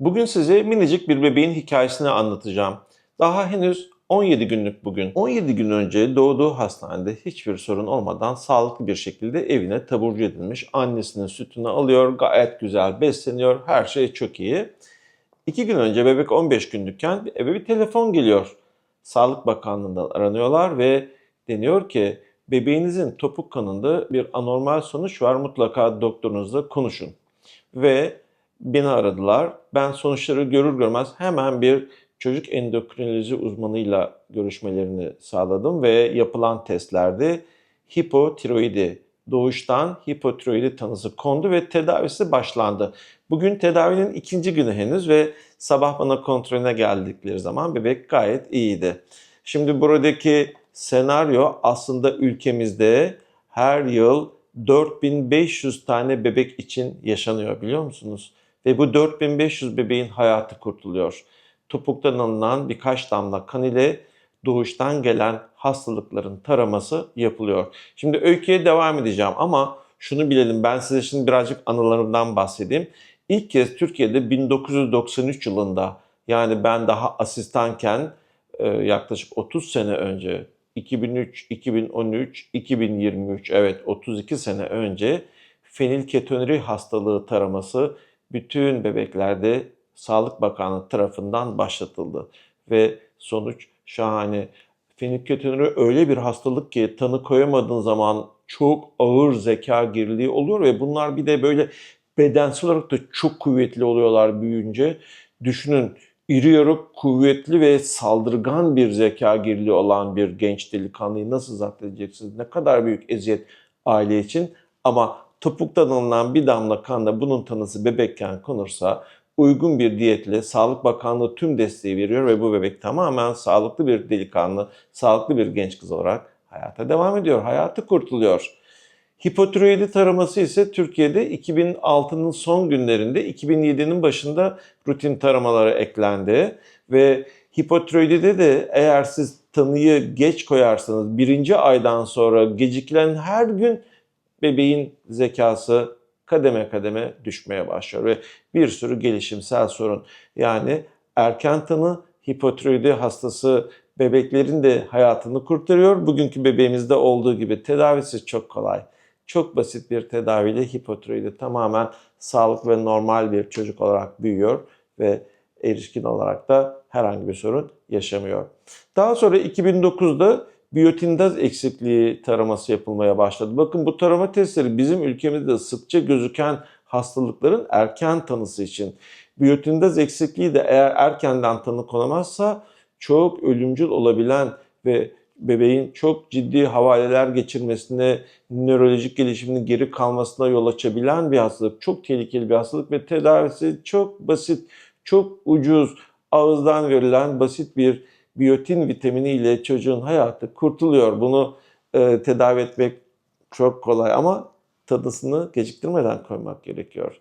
Bugün size minicik bir bebeğin hikayesini anlatacağım. Daha henüz 17 günlük bugün. 17 gün önce doğduğu hastanede hiçbir sorun olmadan sağlıklı bir şekilde evine taburcu edilmiş. Annesinin sütünü alıyor, gayet güzel besleniyor, her şey çok iyi. İki gün önce bebek 15 günlükken eve bir telefon geliyor. Sağlık Bakanlığı'ndan aranıyorlar ve deniyor ki bebeğinizin topuk kanında bir anormal sonuç var mutlaka doktorunuzla konuşun. Ve beni aradılar. Ben sonuçları görür görmez hemen bir çocuk endokrinoloji uzmanıyla görüşmelerini sağladım ve yapılan testlerde hipotiroidi doğuştan hipotiroidi tanısı kondu ve tedavisi başlandı. Bugün tedavinin ikinci günü henüz ve sabah bana kontrolüne geldikleri zaman bebek gayet iyiydi. Şimdi buradaki senaryo aslında ülkemizde her yıl 4500 tane bebek için yaşanıyor biliyor musunuz? Ve bu 4500 bebeğin hayatı kurtuluyor. Topuktan alınan birkaç damla kan ile doğuştan gelen hastalıkların taraması yapılıyor. Şimdi öyküye devam edeceğim ama şunu bilelim ben size şimdi birazcık anılarımdan bahsedeyim. İlk kez Türkiye'de 1993 yılında yani ben daha asistanken e, yaklaşık 30 sene önce 2003, 2013, 2023 evet 32 sene önce fenilketonuri hastalığı taraması bütün bebeklerde Sağlık Bakanlığı tarafından başlatıldı ve sonuç şahane. Fenilketonuri öyle bir hastalık ki tanı koyamadığın zaman çok ağır zeka geriliği oluyor ve bunlar bir de böyle bedensel olarak da çok kuvvetli oluyorlar büyüyünce. Düşünün iri yarı kuvvetli ve saldırgan bir zeka geriliği olan bir genç delikanlıyı nasıl zapt edeceksiniz? Ne kadar büyük eziyet aile için ama topuktan alınan bir damla kanla bunun tanısı bebekken konursa uygun bir diyetle Sağlık Bakanlığı tüm desteği veriyor ve bu bebek tamamen sağlıklı bir delikanlı, sağlıklı bir genç kız olarak hayata devam ediyor. Hayatı kurtuluyor. Hipotiroidi taraması ise Türkiye'de 2006'nın son günlerinde 2007'nin başında rutin taramalara eklendi ve hipotiroidide de eğer siz tanıyı geç koyarsanız birinci aydan sonra gecikilen her gün bebeğin zekası kademe kademe düşmeye başlıyor ve bir sürü gelişimsel sorun yani erken tanı hipotiroidi hastası bebeklerin de hayatını kurtarıyor. Bugünkü bebeğimizde olduğu gibi tedavisi çok kolay. Çok basit bir tedaviyle hipotiroidi tamamen sağlıklı ve normal bir çocuk olarak büyüyor ve erişkin olarak da herhangi bir sorun yaşamıyor. Daha sonra 2009'da biyotindaz eksikliği taraması yapılmaya başladı. Bakın bu tarama testleri bizim ülkemizde sıkça gözüken hastalıkların erken tanısı için. Biyotindaz eksikliği de eğer erkenden tanı konamazsa çok ölümcül olabilen ve bebeğin çok ciddi havaleler geçirmesine, nörolojik gelişiminin geri kalmasına yol açabilen bir hastalık. Çok tehlikeli bir hastalık ve tedavisi çok basit, çok ucuz, ağızdan verilen basit bir biyotin vitamini ile çocuğun hayatı kurtuluyor. Bunu e, tedavi etmek çok kolay ama tadısını geciktirmeden koymak gerekiyor.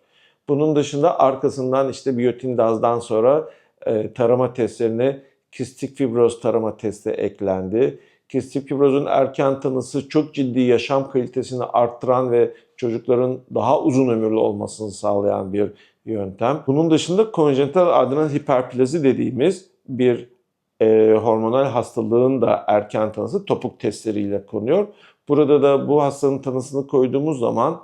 Bunun dışında arkasından işte biyotin dazdan sonra e, tarama testlerine kistik fibroz tarama testi eklendi. Kistik fibrozun erken tanısı çok ciddi yaşam kalitesini arttıran ve çocukların daha uzun ömürlü olmasını sağlayan bir yöntem. Bunun dışında konjenital adrenal hiperplazi dediğimiz bir e, hormonal hastalığın da erken tanısı topuk testleriyle konuyor. Burada da bu hastalığın tanısını koyduğumuz zaman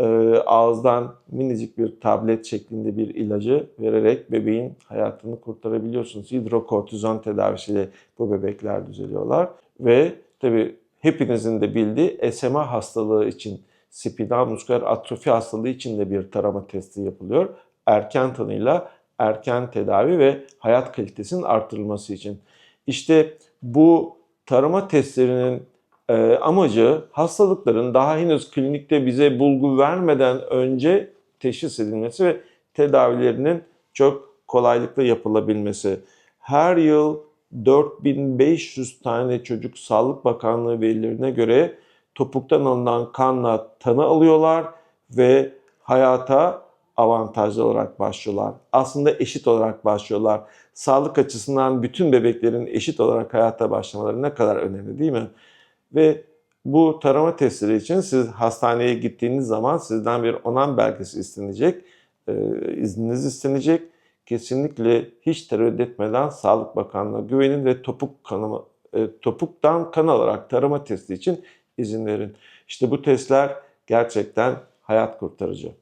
e, ağızdan minicik bir tablet şeklinde bir ilacı vererek bebeğin hayatını kurtarabiliyorsunuz. Hidrokortizon tedavisiyle bu bebekler düzeliyorlar. Ve tabi hepinizin de bildiği SMA hastalığı için spinal musküler atrofi hastalığı için de bir tarama testi yapılıyor. Erken tanıyla erken tedavi ve hayat kalitesinin artırılması için. İşte bu tarama testlerinin e, amacı hastalıkların daha henüz klinikte bize bulgu vermeden önce teşhis edilmesi ve tedavilerinin çok kolaylıkla yapılabilmesi. Her yıl 4500 tane çocuk Sağlık Bakanlığı verilerine göre topuktan alınan kanla tanı alıyorlar ve hayata avantajlı olarak başlıyorlar. Aslında eşit olarak başlıyorlar. Sağlık açısından bütün bebeklerin eşit olarak hayata başlamaları ne kadar önemli değil mi? Ve bu tarama testleri için siz hastaneye gittiğiniz zaman sizden bir onam belgesi istenecek, e, izniniz istenecek. kesinlikle hiç tereddüt etmeden Sağlık Bakanlığı'na güvenin ve topuk kanama, e, topuktan kan alarak tarama testi için izin verin. İşte bu testler gerçekten hayat kurtarıcı.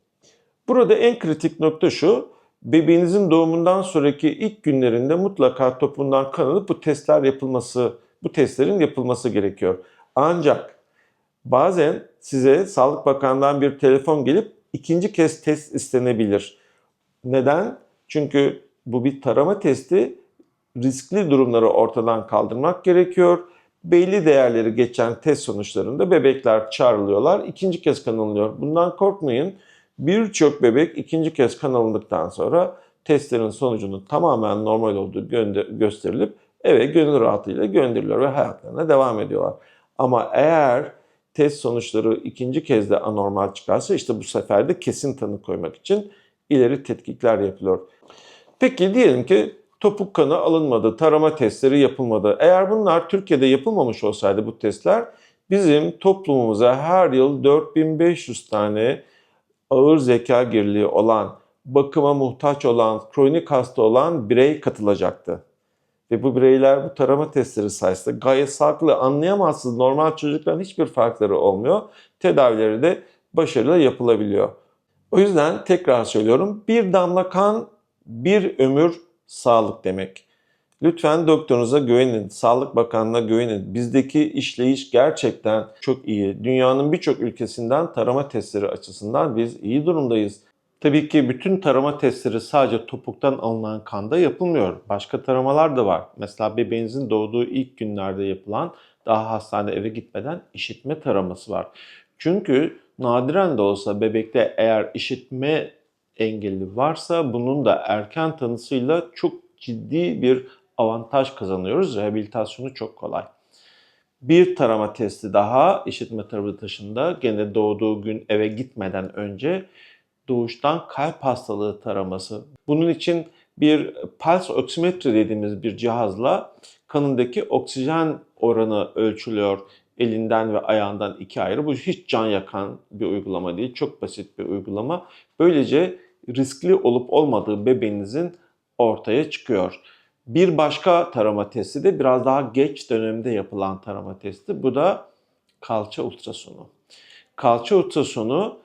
Burada en kritik nokta şu, bebeğinizin doğumundan sonraki ilk günlerinde mutlaka topuğundan kan alıp bu testler yapılması, bu testlerin yapılması gerekiyor. Ancak bazen size Sağlık Bakanlığı'ndan bir telefon gelip ikinci kez test istenebilir. Neden? Çünkü bu bir tarama testi. Riskli durumları ortadan kaldırmak gerekiyor. Belli değerleri geçen test sonuçlarında bebekler çağrılıyorlar. ikinci kez kan alınıyor. Bundan korkmayın. Birçok bebek ikinci kez kan alındıktan sonra testlerin sonucunun tamamen normal olduğu gösterilip eve gönül rahatlığıyla gönderiliyor ve hayatlarına devam ediyorlar. Ama eğer test sonuçları ikinci kez de anormal çıkarsa işte bu sefer de kesin tanı koymak için ileri tetkikler yapılıyor. Peki diyelim ki topuk kanı alınmadı, tarama testleri yapılmadı. Eğer bunlar Türkiye'de yapılmamış olsaydı bu testler bizim toplumumuza her yıl 4500 tane ağır zeka geriliği olan, bakıma muhtaç olan, kronik hasta olan birey katılacaktı. Ve bu bireyler bu tarama testleri sayesinde gayet sağlıklı anlayamazsınız. Normal çocukların hiçbir farkları olmuyor. Tedavileri de başarılı yapılabiliyor. O yüzden tekrar söylüyorum bir damla kan bir ömür sağlık demek. Lütfen doktorunuza güvenin, Sağlık Bakanlığı'na güvenin. Bizdeki işleyiş gerçekten çok iyi. Dünyanın birçok ülkesinden tarama testleri açısından biz iyi durumdayız. Tabii ki bütün tarama testleri sadece topuktan alınan kanda yapılmıyor. Başka taramalar da var. Mesela bebeğinizin doğduğu ilk günlerde yapılan daha hastane eve gitmeden işitme taraması var. Çünkü nadiren de olsa bebekte eğer işitme engeli varsa bunun da erken tanısıyla çok ciddi bir avantaj kazanıyoruz. Rehabilitasyonu çok kolay. Bir tarama testi daha işitme tarafı dışında gene doğduğu gün eve gitmeden önce doğuştan kalp hastalığı taraması. Bunun için bir pulse oksimetre dediğimiz bir cihazla kanındaki oksijen oranı ölçülüyor elinden ve ayağından iki ayrı. Bu hiç can yakan bir uygulama değil. Çok basit bir uygulama. Böylece riskli olup olmadığı bebeğinizin ortaya çıkıyor. Bir başka tarama testi de biraz daha geç dönemde yapılan tarama testi. Bu da kalça ultrasonu. Kalça ultrasonu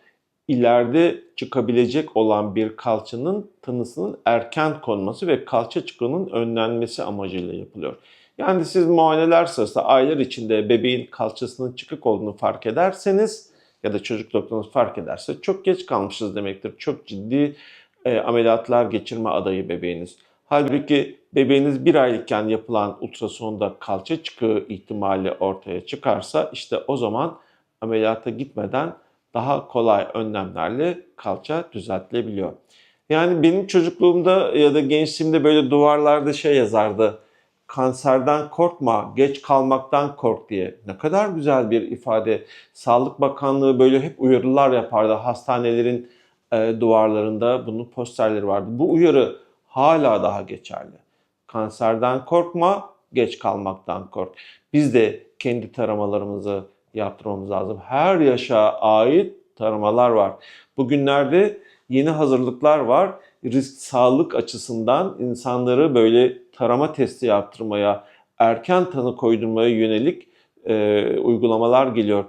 ileride çıkabilecek olan bir kalçanın tanısının erken konması ve kalça çıkığının önlenmesi amacıyla yapılıyor. Yani siz muayeneler sırasında aylar içinde bebeğin kalçasının çıkık olduğunu fark ederseniz ya da çocuk doktorunuz fark ederse çok geç kalmışız demektir. Çok ciddi e, ameliyatlar geçirme adayı bebeğiniz. Halbuki bebeğiniz bir aylıkken yapılan ultrasonda kalça çıkığı ihtimali ortaya çıkarsa işte o zaman ameliyata gitmeden daha kolay önlemlerle kalça düzeltilebiliyor. Yani benim çocukluğumda ya da gençliğimde böyle duvarlarda şey yazardı. Kanserden korkma, geç kalmaktan kork diye. Ne kadar güzel bir ifade. Sağlık Bakanlığı böyle hep uyarılar yapardı. Hastanelerin e, duvarlarında bunun posterleri vardı. Bu uyarı hala daha geçerli. Kanserden korkma, geç kalmaktan kork. Biz de kendi taramalarımızı yaptırmamız lazım. Her yaşa ait taramalar var. Bugünlerde yeni hazırlıklar var. Risk sağlık açısından insanları böyle tarama testi yaptırmaya, erken tanı koydurmaya yönelik e, uygulamalar geliyor.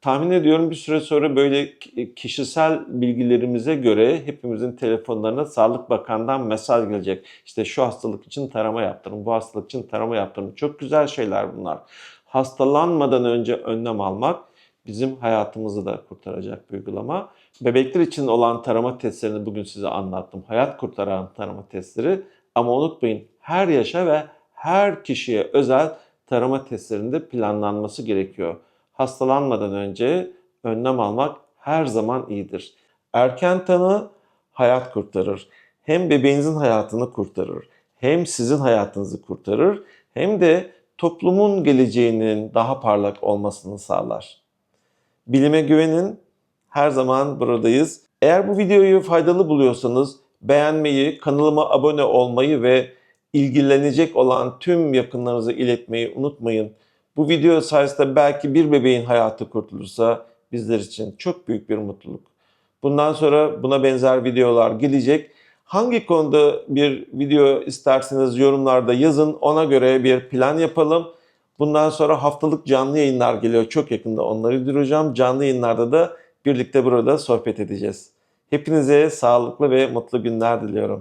Tahmin ediyorum bir süre sonra böyle kişisel bilgilerimize göre hepimizin telefonlarına Sağlık Bakan'dan mesaj gelecek. İşte şu hastalık için tarama yaptırın, bu hastalık için tarama yaptırın. Çok güzel şeyler bunlar. Hastalanmadan önce önlem almak bizim hayatımızı da kurtaracak bir uygulama. Bebekler için olan tarama testlerini bugün size anlattım. Hayat kurtaran tarama testleri. Ama unutmayın her yaşa ve her kişiye özel tarama testlerinde planlanması gerekiyor. Hastalanmadan önce önlem almak her zaman iyidir. Erken tanı hayat kurtarır. Hem bebeğinizin hayatını kurtarır, hem sizin hayatınızı kurtarır, hem de toplumun geleceğinin daha parlak olmasını sağlar. Bilime güvenin. Her zaman buradayız. Eğer bu videoyu faydalı buluyorsanız beğenmeyi, kanalıma abone olmayı ve ilgilenecek olan tüm yakınlarınıza iletmeyi unutmayın. Bu video sayesinde belki bir bebeğin hayatı kurtulursa bizler için çok büyük bir mutluluk. Bundan sonra buna benzer videolar gelecek. Hangi konuda bir video isterseniz yorumlarda yazın. Ona göre bir plan yapalım. Bundan sonra haftalık canlı yayınlar geliyor. Çok yakında onları duyuracağım. Canlı yayınlarda da birlikte burada sohbet edeceğiz. Hepinize sağlıklı ve mutlu günler diliyorum.